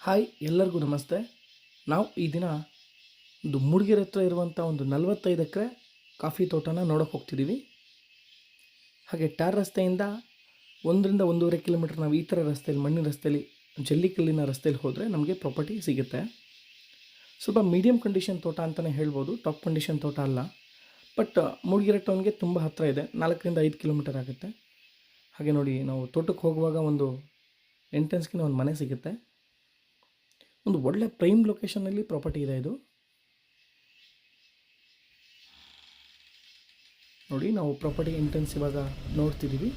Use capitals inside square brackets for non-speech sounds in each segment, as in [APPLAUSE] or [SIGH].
Hi, ಎಲ್ಲರಿಗೂ ನಮಸ್ತೆ. ನಾವು ಈ ದಿನ ಒಂದು ಮೂಡಿಗೆರೆ ಹತ್ರ ಇರುವಂಥ ಒಂದು ನಲವತ್ತೈದು ಎಕರೆ ಕಾಫಿ ತೋಟನ ನೋಡೋಕೆ ಹೋಗ್ತಿದ್ದೀವಿ ಹಾಗೆ ಟಾರ್ ರಸ್ತೆಯಿಂದ ಒಂದರಿಂದ ಒಂದೂವರೆ ಕಿಲೋಮೀಟ್ರ್ ನಾವು ಈ ಥರ ರಸ್ತೆಯಲ್ಲಿ ಮಣ್ಣಿನ ರಸ್ತೆಯಲ್ಲಿ ಜಲ್ಲಿಕಲ್ಲಿನ ರಸ್ತೆಯಲ್ಲಿ ಹೋದರೆ ನಮಗೆ ಪ್ರಾಪರ್ಟಿ ಸಿಗುತ್ತೆ. ಸ್ವಲ್ಪ ಮೀಡಿಯಮ್ ಕಂಡೀಷನ್ ತೋಟ ಅಂತಲೇ ಹೇಳ್ಬೋದು ಟಾಪ್ ಕಂಡೀಷನ್ ತೋಟ ಅಲ್ಲ. ಬಟ್ ಮೂಡಿಗೆರೆ ಟೌನ್ಗೆ ತುಂಬ ಹತ್ತಿರ ಇದೆ, ನಾಲ್ಕರಿಂದ ಐದು ಕಿಲೋಮೀಟರ್ ಆಗುತ್ತೆ. ಹಾಗೆ ನೋಡಿ, ನಾವು ತೋಟಕ್ಕೆ ಹೋಗುವಾಗ ಒಂದು ಎಂಟ್ರೆನ್ಸ್ಗೆ ಒಂದು ಮನೆ ಸಿಗುತ್ತೆ. ಒಂದು ಒಳ್ಳೆ ಪ್ರೈಮ್ ಲೊಕೇಶನಲ್ಲಿ ಪ್ರಾಪರ್ಟಿ ಇದೆ ಇದು. ನೋಡಿ ನಾವು ಪ್ರಾಪರ್ಟಿ ಎಂಟ್ರೆನ್ಸ್ ಇವಾಗ ನೋಡ್ತಿದ್ದೀವಿ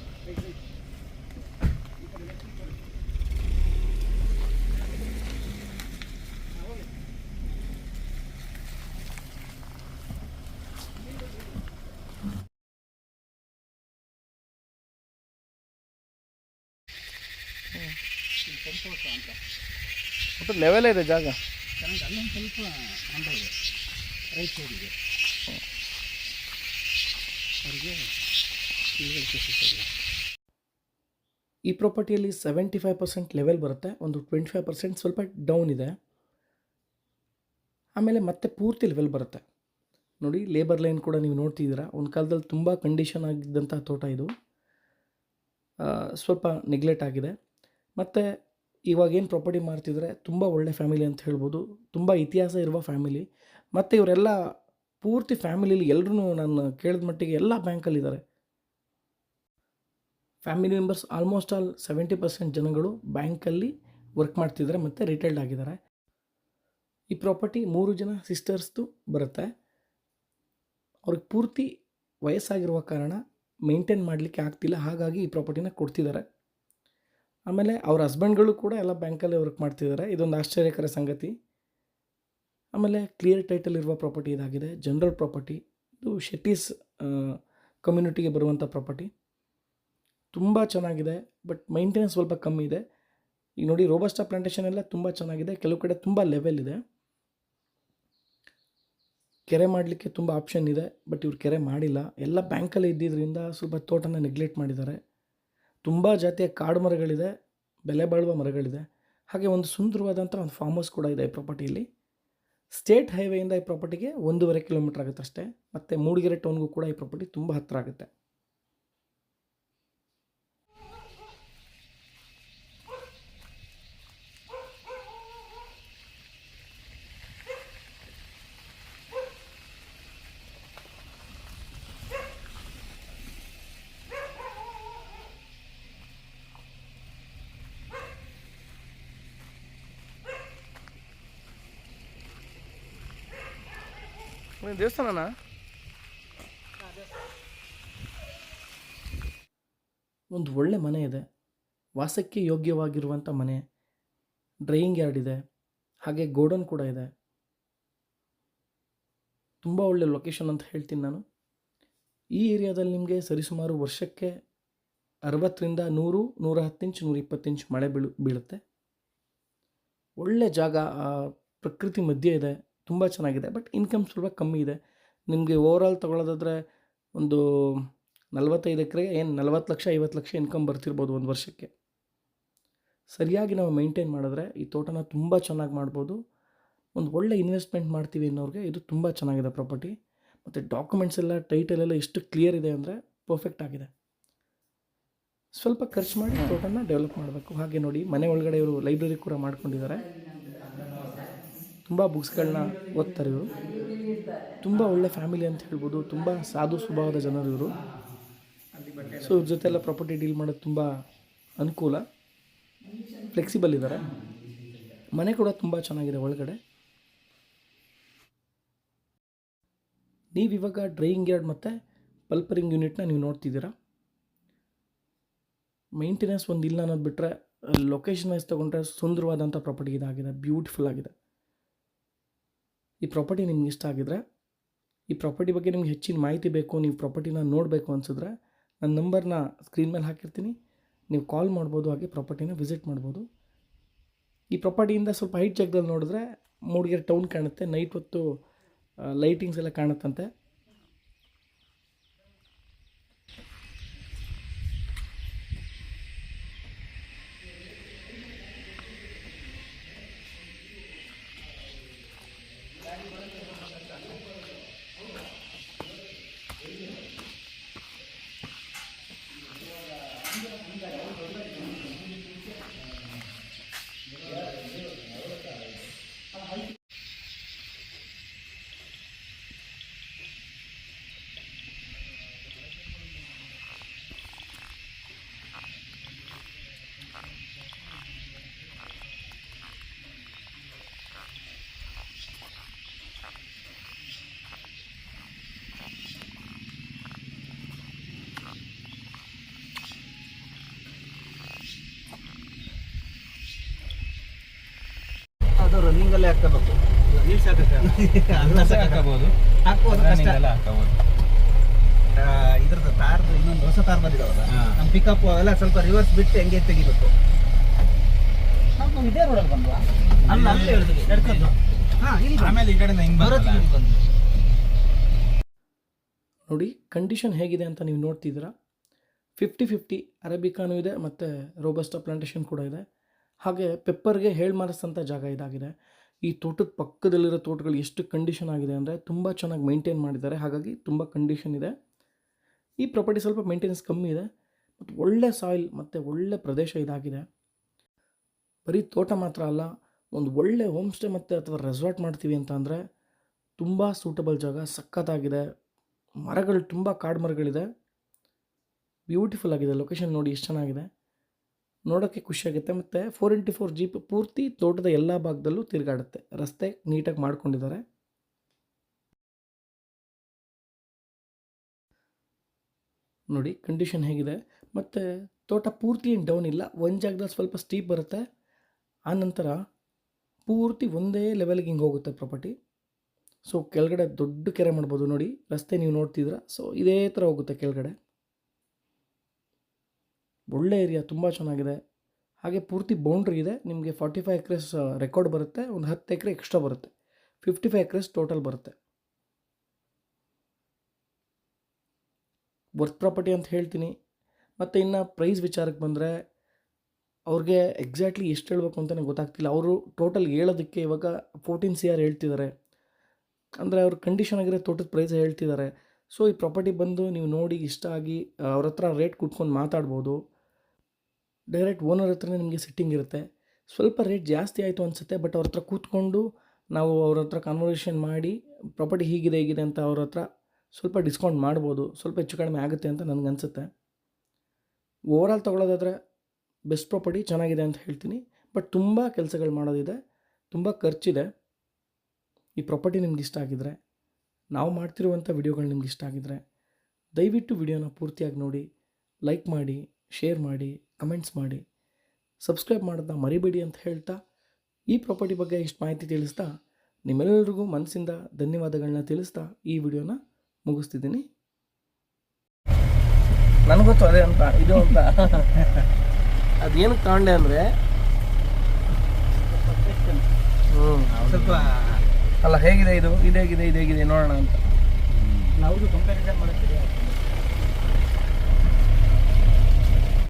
ಒಟ್ಟು ಲೆವೆಲ್ ಇದೆ ಜಾಗ. ಚೆನ್ನಾಗಿ ಅಲ್ಲೊಂದು ಸ್ವಲ್ಪ ಅಂಡ ಇದೆ. ರೈಟ್ ಸೈಡಿಗೆ ಅವರಿಗೆ ಈ ಪ್ರಾಪರ್ಟಿಯಲ್ಲಿ ಸೆವೆಂಟಿ ಫೈವ್ ಪರ್ಸೆಂಟ್ ಲೆವೆಲ್ ಬರುತ್ತೆ. ಒಂದು ಟ್ವೆಂಟಿ ಫೈವ್ ಪರ್ಸೆಂಟ್ ಸ್ವಲ್ಪ ಡೌನ್ ಇದೆ. ಆಮೇಲೆ ಮತ್ತೆ ಪೂರ್ತಿ ಲೆವೆಲ್ ಬರುತ್ತೆ. ನೋಡಿ ಲೇಬರ್ ಲೈನ್ ಕೂಡ ನೀವು ನೋಡ್ತಿದ್ದೀರಾ. ಒಂದು ಕಾಲದಲ್ಲಿ ತುಂಬ ಕಂಡೀಷನ್ ಆಗಿದ್ದಂಥ ತೋಟ ಇದು. ಸ್ವಲ್ಪ ನೆಗ್ಲೆಕ್ಟ್ ಆಗಿದೆ. ಮತ್ತು ಇವಾಗ ಏನು ಪ್ರಾಪರ್ಟಿ ಮಾಡ್ತಿದ್ರೆ ತುಂಬ ಒಳ್ಳೆ ಫ್ಯಾಮಿಲಿ ಅಂತ ಹೇಳ್ಬೋದು. ತುಂಬ ಇತಿಹಾಸ ಇರುವ ಫ್ಯಾಮಿಲಿ ಮತ್ತು ಇವರೆಲ್ಲ ಪೂರ್ತಿ ಫ್ಯಾಮಿಲಿಲಿ ಎಲ್ಲರೂ ನಾನು ಕೇಳಿದ ಮಟ್ಟಿಗೆ ಎಲ್ಲ ಬ್ಯಾಂಕಲ್ಲಿದ್ದಾರೆ family members almost all seventy percent ಜನಗಳು ಬ್ಯಾಂಕಲ್ಲಿ ವರ್ಕ್ ಮಾಡ್ತಿದ್ದಾರೆ ಮತ್ತು ರಿಟೈರ್ಡ್ ಆಗಿದ್ದಾರೆ. ಈ ಪ್ರಾಪರ್ಟಿ ಮೂರು ಜನ ಸಿಸ್ಟರ್ಸ್ದು ಬರುತ್ತೆ. ಅವ್ರಿಗೆ ಪೂರ್ತಿ ವಯಸ್ಸಾಗಿರುವ ಕಾರಣ ಮೇಂಟೈನ್ ಮಾಡಲಿಕ್ಕೆ ಆಗ್ತಿಲ್ಲ. ಹಾಗಾಗಿ ಈ ಪ್ರಾಪರ್ಟಿನ ಕೊಡ್ತಿದ್ದಾರೆ ಆಮೇಲೆ ಅವ್ರ ಹಸ್ಬೆಂಡ್ಗಳು ಕೂಡ ಎಲ್ಲ ಬ್ಯಾಂಕಲ್ಲೇ ವರ್ಕ್ ಮಾಡ್ತಿದ್ದಾರೆ. ಇದೊಂದು ಆಶ್ಚರ್ಯಕರ ಸಂಗತಿ. ಆಮೇಲೆ ಕ್ಲಿಯರ್ ಟೈಟಲ್ ಇರುವ ಪ್ರಾಪರ್ಟಿ ಇದಾಗಿದೆ. General property. ಇದು ಶೆಟ್ಟೀಸ್ ಕಮ್ಯುನಿಟಿಗೆ ಬರುವಂಥ ಪ್ರಾಪರ್ಟಿ. ತುಂಬ ಚೆನ್ನಾಗಿದೆ, ಬಟ್ ಮೈಂಟೆನೆನ್ಸ್ ಸ್ವಲ್ಪ ಕಮ್ಮಿ ಇದೆ. ಈಗ ನೋಡಿ, ರೋಬಸ್ಟಾ ಪ್ಲಾಂಟೇಷನ್ ಎಲ್ಲ ತುಂಬ ಚೆನ್ನಾಗಿದೆ. ಕೆಲವು ಕಡೆ ತುಂಬ ಲೆವೆಲ್ ಇದೆ. ಕೆರೆ ಮಾಡಲಿಕ್ಕೆ ತುಂಬ ಆಪ್ಷನ್ ಇದೆ, ಬಟ್ ಇವ್ರು ಕೆರೆ ಮಾಡಿಲ್ಲ. ಎಲ್ಲ ಬ್ಯಾಂಕಲ್ಲಿ ಇದ್ದಿದ್ದರಿಂದ ಸ್ವಲ್ಪ ತೋಟನ ನೆಗ್ಲೆಕ್ಟ್ ಮಾಡಿದ್ದಾರೆ. ತುಂಬ ಜಾತಿಯ ಕಾಡು ಮರಗಳಿದೆ. ಬೆಲೆ ಬಾಳುವ ಮರಗಳಿದೆ. ಹಾಗೆ ಒಂದು ಸುಂದರವಾದಂಥ ಒಂದು ಫಾರ್ಮ್ ಹೌಸ್ ಕೂಡ ಇದೆ ಈ ಪ್ರಾಪರ್ಟಿಯಲ್ಲಿ ಸ್ಟೇಟ್ ಹೈವೇಯಿಂದ ಈ ಪ್ರಾಪರ್ಟಿಗೆ ಒಂದೂವರೆ ಕಿಲೋಮೀಟ್ರ್ ಆಗುತ್ತೆ ಅಷ್ಟೇ ಮತ್ತು ಮೂಡಿಗೆರೆ ಟೌನ್ಗೂ ಕೂಡ ಈ ಪ್ರಾಪರ್ಟಿ ತುಂಬ ಹತ್ತಿರ ಆಗುತ್ತೆ. ದೇವಸ್ಥಾನನ? ಒಂದು ಒಳ್ಳೆ ಮನೆ ಇದೆ. ವಾಸಕ್ಕೆ ಯೋಗ್ಯವಾಗಿರುವಂಥ ಮನೆ. ಡ್ರೈಯಿಂಗ್ ಯಾರ್ಡ್ ಇದೆ. ಹಾಗೆ ಗೋಡನ್ ಕೂಡ ಇದೆ. ತುಂಬ ಒಳ್ಳೆ ಲೊಕೇಶನ್ ಅಂತ ಹೇಳ್ತೀನಿ ನಾನು. ಈ ಏರಿಯಾದಲ್ಲಿ ನಿಮಗೆ ಸರಿಸುಮಾರು ವರ್ಷಕ್ಕೆ ಅರವತ್ತರಿಂದ ನೂರು ನೂರ ಹತ್ತು ಇಂಚ್ ನೂರ ಇಪ್ಪತ್ತು ಇಂಚ್ ಮಳೆ ಬೀಳು, ಬೀಳುತ್ತೆ. ಒಳ್ಳೆ ಜಾಗ ಪ್ರಕೃತಿ ಮಧ್ಯೆ ಇದೆ. ತುಂಬ ಚೆನ್ನಾಗಿದೆ. ಬಟ್ ಇನ್ಕಮ್ ಸ್ವಲ್ಪ ಕಮ್ಮಿ ಇದೆ. ನಿಮಗೆ ಓವರಾಲ್ ತೊಗೊಳೋದಾದರೆ ಒಂದು ನಲವತ್ತೈದು ಎಕರೆಗೆ ಏನು ನಲ್ವತ್ತು ಲಕ್ಷ ಐವತ್ತು ಲಕ್ಷ ಇನ್ಕಮ್ ಬರ್ತಿರ್ಬೋದು ಒಂದು ವರ್ಷಕ್ಕೆ. ಸರಿಯಾಗಿ ನಾವು ಮೈಂಟೈನ್ ಮಾಡಿದ್ರೆ ಈ ತೋಟನ ತುಂಬ ಚೆನ್ನಾಗಿ ಮಾಡ್ಬೋದು. ಒಂದು ಒಳ್ಳೆ ಇನ್ವೆಸ್ಟ್ಮೆಂಟ್ ಮಾಡ್ತೀವಿ ಅನ್ನೋರಿಗೆ ಇದು ತುಂಬ ಚೆನ್ನಾಗಿದೆ ಪ್ರಾಪರ್ಟಿ ಮತ್ತು ಡಾಕ್ಯುಮೆಂಟ್ಸ್ ಎಲ್ಲ ಟೈಟಲ್ ಎಲ್ಲ ಎಷ್ಟು ಕ್ಲಿಯರ್ ಇದೆ ಅಂದರೆ ಪರ್ಫೆಕ್ಟ್ ಆಗಿದೆ. ಸ್ವಲ್ಪ ಖರ್ಚು ಮಾಡಿ ತೋಟನ ಡೆವಲಪ್ ಮಾಡಬೇಕು. ಹಾಗೆ ನೋಡಿ ಮನೆ ಒಳಗಡೆ ಇವರು ಲೈಬ್ರರಿ ಕೂಡ ಮಾಡ್ಕೊಂಡಿದ್ದಾರೆ. ತುಂಬ ಬುಕ್ಸ್ಗಳನ್ನ ಓದ್ತಾರೆ ಇವರು. ತುಂಬ ಒಳ್ಳೆ ಫ್ಯಾಮಿಲಿ ಅಂತ ಹೇಳ್ಬೋದು. ತುಂಬ ಸಾಧು ಸ್ವಭಾವದ ಜನರು ಇವರು. ಸೊ ಇವ್ರ ಜೊತೆ ಎಲ್ಲ ಪ್ರಾಪರ್ಟಿ ಡೀಲ್ ಮಾಡೋದು ತುಂಬ ಅನುಕೂಲ. ಫ್ಲೆಕ್ಸಿಬಲ್ ಇದ್ದಾರೆ ಮನೆ ಕೂಡ ತುಂಬ ಚೆನ್ನಾಗಿದೆ ಒಳಗಡೆ. ನೀವಿವಾಗ ಡ್ರೈಯಿಂಗ್ ಯಾರ್ಡ್ ಮತ್ತು ಪಲ್ಪರಿಂಗ್ ಯೂನಿಟ್ನ ನೀವು ನೋಡ್ತಿದ್ದೀರಾ? ಮೇಂಟೆನೆನ್ಸ್ ಒಂದು ಇಲ್ಲ ಅನ್ನೋದು ಬಿಟ್ಟರೆ ಲೊಕೇಶನ್ ವೈಸ್ ತೊಗೊಂಡ್ರೆ ಸುಂದರವಾದಂಥ ಪ್ರಾಪರ್ಟಿ ಇದಾಗಿದೆ. ಬ್ಯೂಟಿಫುಲ್ ಆಗಿದೆ. ಈ ಪ್ರಾಪರ್ಟಿ ನಿಮ್ಗೆ ಇಷ್ಟ ಆಗಿದ್ರೆ, ಈ ಪ್ರಾಪರ್ಟಿ ಬಗ್ಗೆ ನಿಮ್ಗೆ ಹೆಚ್ಚಿನ ಮಾಹಿತಿ ಬೇಕು, ನೀವು ಪ್ರಾಪರ್ಟಿನ ನೋಡಬೇಕು ಅನಿಸಿದ್ರೆ ನನ್ನ ನಂಬರ್ನ ಸ್ಕ್ರೀನ್ ಮೇಲೆ ಹಾಕಿರ್ತೀನಿ. ನೀವು ಕಾಲ್ ಮಾಡ್ಬೋದು, ಹಾಗೆ ಪ್ರಾಪರ್ಟಿನ ವಿಸಿಟ್ ಮಾಡ್ಬೋದು. ಈ ಪ್ರಾಪರ್ಟಿಯಿಂದ ಸ್ವಲ್ಪ ಹೈಟ್ ಜಾಗದಲ್ಲಿ ನೋಡಿದ್ರೆ ಮೂಡಿಗೆರೆ ಟೌನ್ ಕಾಣುತ್ತೆ. ನೈಟ್ ಹೊತ್ತು ಲೈಟಿಂಗ್ಸ್ ಎಲ್ಲ ಕಾಣುತ್ತಂತೆ. ಅಲ್ಲೇ? ಹಾಕಬೇಕು ಅಲ್ಲ [LAUGHS] ಸರ್, ಹಾಕಬಹುದು ಹಾಕ್ಬೋದು ಕಷ್ಟ. ಎಲ್ಲ ಹಾಕಬಹುದು ಇದ್ರದ್ದು ತಾರ್ದು ಇನ್ನೊಂದು ಹೊಸ ತಾರ್ ಬಂದಿದಾವಲ್ಲ? ನಮ್ಮ ಪಿಕಪ್ ಅವೆಲ್ಲ ಸ್ವಲ್ಪ ರಿವರ್ಸ್ ಬಿಟ್ಟು ಹೆಂಗೆ ತೆಗಿಬೇಕು? ನಾವು ಇದೇ ರೋಡಲ್ಲಿ ಬಂದ್ವಾ? ಅಲ್ಲ ಅಲ್ಲಿ ಹೇಳಿದ್ವಿ ನಡ್ಕೊಂಡು ಹಾ ಇಲ್ಲಿ ಆಮೇಲೆ ಈ ಕಡೆಯಿಂದ ಹಿಂಗ್ ನೋಡಿ ಕಂಡೀಷನ್ ಹೇಗಿದೆ ಅಂತ ನೀವು ನೋಡ್ತಿದ್ದೀರಾ? ಫಿಫ್ಟಿ ಫಿಫ್ಟಿ ಅರೇಬಿಕಾನು ಇದೆ ಮತ್ತು ರೋಬಸ್ಟಾ ಪ್ಲಾಂಟೇಶನ್ ಕೂಡ ಇದೆ. ಹಾಗೆ ಪೆಪ್ಪರ್ಗೆ ಹೇಳಿ ಅಂತ ಜಾಗ ಇದಾಗಿದೆ. ಈ ತೋಟದ ಪಕ್ಕದಲ್ಲಿರೋ ತೋಟಗಳು ಎಷ್ಟು ಕಂಡೀಷನ್ ಆಗಿದೆ ಅಂದರೆ ತುಂಬ ಚೆನ್ನಾಗಿ ಮೇಂಟೈನ್ ಮಾಡಿದ್ದಾರೆ. ಹಾಗಾಗಿ ತುಂಬ ಕಂಡೀಷನ್ ಇದೆ. ಈ ಪ್ರಾಪರ್ಟಿ ಸ್ವಲ್ಪ ಮೇಂಟೆನೆನ್ಸ್ ಕಮ್ಮಿ ಇದೆ. ಮತ್ತು ಒಳ್ಳೆ ಸಾಯಿಲ್ ಮತ್ತು ಒಳ್ಳೆ ಪ್ರದೇಶ ಇದಾಗಿದೆ. ಬರೀ ತೋಟ ಮಾತ್ರ ಅಲ್ಲ, ಒಂದು ಒಳ್ಳೆ ಹೋಮ್ ಸ್ಟೇ ಮತ್ತು ಅಥವಾ ರೆಸಾರ್ಟ್ ಮಾಡ್ತೀವಿ ಅಂತ ಅಂದರೆ ತುಂಬ ಸೂಟಬಲ್ ಜಾಗ ಸಖತ್ತಾಗಿದೆ ಮರಗಳು ತುಂಬ ಕಾಡು ಮರಗಳಿದೆ ಬ್ಯೂಟಿಫುಲ್ ಆಗಿದೆ. ಲೊಕೇಶನ್ ನೋಡಿ ಎಷ್ಟು ಚೆನ್ನಾಗಿದೆ. ನೋಡೋಕ್ಕೆ ಖುಷಿಯಾಗುತ್ತೆ ಮತ್ತು ಫೋರ್ ಇಂಟಿ ಫೋರ್ ಜೀಪ್ ಪೂರ್ತಿ ತೋಟದ ಎಲ್ಲ ಭಾಗದಲ್ಲೂ ತಿರುಗಾಡುತ್ತೆ. ರಸ್ತೆ ನೀಟಾಗಿ ಮಾಡ್ಕೊಂಡಿದ್ದಾರೆ. ನೋಡಿ ಕಂಡೀಷನ್ ಹೇಗಿದೆ. ಮತ್ತು ತೋಟ ಪೂರ್ತಿ ಏನು ಡೌನ್ ಇಲ್ಲ, ಒಂದು ಜಾಗದಲ್ಲಿ ಸ್ವಲ್ಪ ಸ್ಟೀಪ್ ಬರುತ್ತೆ. ಆ ನಂತರ ಪೂರ್ತಿ ಒಂದೇ ಲೆವೆಲ್ಗೆ ಹಿಂಗೆ ಹೋಗುತ್ತೆ ಪ್ರಾಪರ್ಟಿ ಸೊ ಕೆಳಗಡೆ ದೊಡ್ಡ ಕೆರೆ ಮಾಡ್ಬೋದು ನೋಡಿ, ರಸ್ತೆ ನೀವು ನೋಡ್ತಿದ್ರ ಸೊ ಇದೇ ಥರ ಹೋಗುತ್ತೆ ಕೆಳಗಡೆ. ಒಳ್ಳೆ ಏರಿಯಾ ತುಂಬ ಚೆನ್ನಾಗಿದೆ. ಹಾಗೆ ಪೂರ್ತಿ ಬೌಂಡ್ರಿ ಇದೆ. ನಿಮಗೆ ಫಾರ್ಟಿ ಫೈವ್ ಎಕ್ರೆಸ್ ರೆಕಾರ್ಡ್ ಬರುತ್ತೆ. ಒಂದು ಹತ್ತು ಎಕರೆ ಎಕ್ಸ್ಟ್ರಾ ಬರುತ್ತೆ. ಫಿಫ್ಟಿ ಫೈವ್ ಎಕ್ರೆಸ್ ಟೋಟಲ್ ಬರುತ್ತೆ. ವರ್ತ್ ಪ್ರಾಪರ್ಟಿ ಅಂತ ಹೇಳ್ತೀನಿ. ಮತ್ತು ಇನ್ನು ಪ್ರೈಸ್ ವಿಚಾರಕ್ಕೆ ಬಂದರೆ ಅವ್ರಿಗೆ ಎಕ್ಸಾಕ್ಟ್ಲಿ ಎಷ್ಟು ಹೇಳಬೇಕು ಅಂತಲೇ ಗೊತ್ತಾಗ್ತಿಲ್ಲ. ಅವರು ಟೋಟಲ್ ಹೇಳೋದಕ್ಕೆ ಇವಾಗ ಫೋರ್ಟೀನ್ ಸಿ ಆರ್ ಹೇಳ್ತಿದ್ದಾರೆ ಅಂದರೆ ಅವ್ರ ಕಂಡೀಷನ್ ಆಗಿರೋ ತೋಟದ ಪ್ರೈಸ್ ಹೇಳ್ತಿದ್ದಾರೆ ಸೊ ಈ ಪ್ರಾಪರ್ಟಿ ಬಂದು ನೀವು ನೋಡಿ ಇಷ್ಟ ಆಗಿ ಅವ್ರ ಹತ್ರ ರೇಟ್ ಕುಟ್ಕೊಂಡು ಮಾತಾಡ್ಬೋದು. ಡೈರೆಕ್ಟ್ ಓನರ್ ಹತ್ರನೇ ನಿಮಗೆ ಸಿಟ್ಟಿಂಗ್ ಇರುತ್ತೆ. ಸ್ವಲ್ಪ ರೇಟ್ ಜಾಸ್ತಿ ಆಯಿತು ಅನಿಸುತ್ತೆ ಬಟ್ ಅವ್ರ ಹತ್ರ ಕೂತ್ಕೊಂಡು ನಾವು ಅವ್ರ ಹತ್ರ ಕಾನ್ವರ್ಸೇಷನ್ ಮಾಡಿ ಪ್ರಾಪರ್ಟಿ ಹೀಗಿದೆ ಹೀಗಿದೆ ಅಂತ ಅವ್ರ ಹತ್ರ ಸ್ವಲ್ಪ ಡಿಸ್ಕೌಂಟ್ ಮಾಡ್ಬೋದು, ಸ್ವಲ್ಪ ಹೆಚ್ಚು ಕಡಿಮೆ ಆಗುತ್ತೆ ಅಂತ ನನಗನ್ಸುತ್ತೆ ಓವರಾಲ್ ತೊಗೊಳೋದಾದರೆ ಬೆಸ್ಟ್ ಪ್ರಾಪರ್ಟಿ ಚೆನ್ನಾಗಿದೆ ಅಂತ ಹೇಳ್ತೀನಿ ಬಟ್ ತುಂಬ ಕೆಲಸಗಳು ಮಾಡೋದಿದೆ, ತುಂಬ ಖರ್ಚಿದೆ. ಈ ಪ್ರಾಪರ್ಟಿ ನಿಮ್ಗೆ ಇಷ್ಟ ಆಗಿದ್ರೆ, ನಾವು ಮಾಡ್ತಿರುವಂಥ ವಿಡಿಯೋಗಳು ನಿಮ್ಗೆ ಇಷ್ಟ ಆಗಿದ್ರೆ, ದಯವಿಟ್ಟು ವಿಡಿಯೋನ ಪೂರ್ತಿಯಾಗಿ ನೋಡಿ ಲೈಕ್ ಮಾಡಿ ಶೇರ್ ಮಾಡಿ ಕಮೆಂಟ್ಸ್ ಮಾಡಿ. ಸಬ್ಸ್ಕ್ರೈಬ್ ಮಾಡೋದನ್ನ ಮರಿಬೇಡಿ ಅಂತ ಹೇಳ್ತಾ ಈ ಪ್ರಾಪರ್ಟಿ ಬಗ್ಗೆ ಇಷ್ಟು ಮಾಹಿತಿ ತಿಳಿಸ್ತಾ ನಿಮ್ಮೆಲ್ಲರಿಗೂ ಮನಸ್ಸಿಂದ ಧನ್ಯವಾದಗಳನ್ನ ತಿಳಿಸ್ತಾ ಈ ವಿಡಿಯೋನ ಮುಗಿಸ್ತಿದ್ದೀನಿ. ನನಗೊತ್ತು ಅದೇ ಅಂತ ಇದು ಅಂತ. ಅದೇನಕ್ಕೆ ತಗೊಂಡೆ ಅಂದರೆ ಹ್ಞೂ ಸ್ವಲ್ಪ ಅಲ್ಲ ಹೇಗಿದೆ ಇದು? ಇದೇಗಿದೆ ಇದೇಗಿದೆ ಇದು ಹೇಗಿದೆ ನೋಡೋಣ ಅಂತ. ನಾವು ಕಂಪ್ಯಾರಿಸನ್ ಮಾಡೋಕ್ಕೆ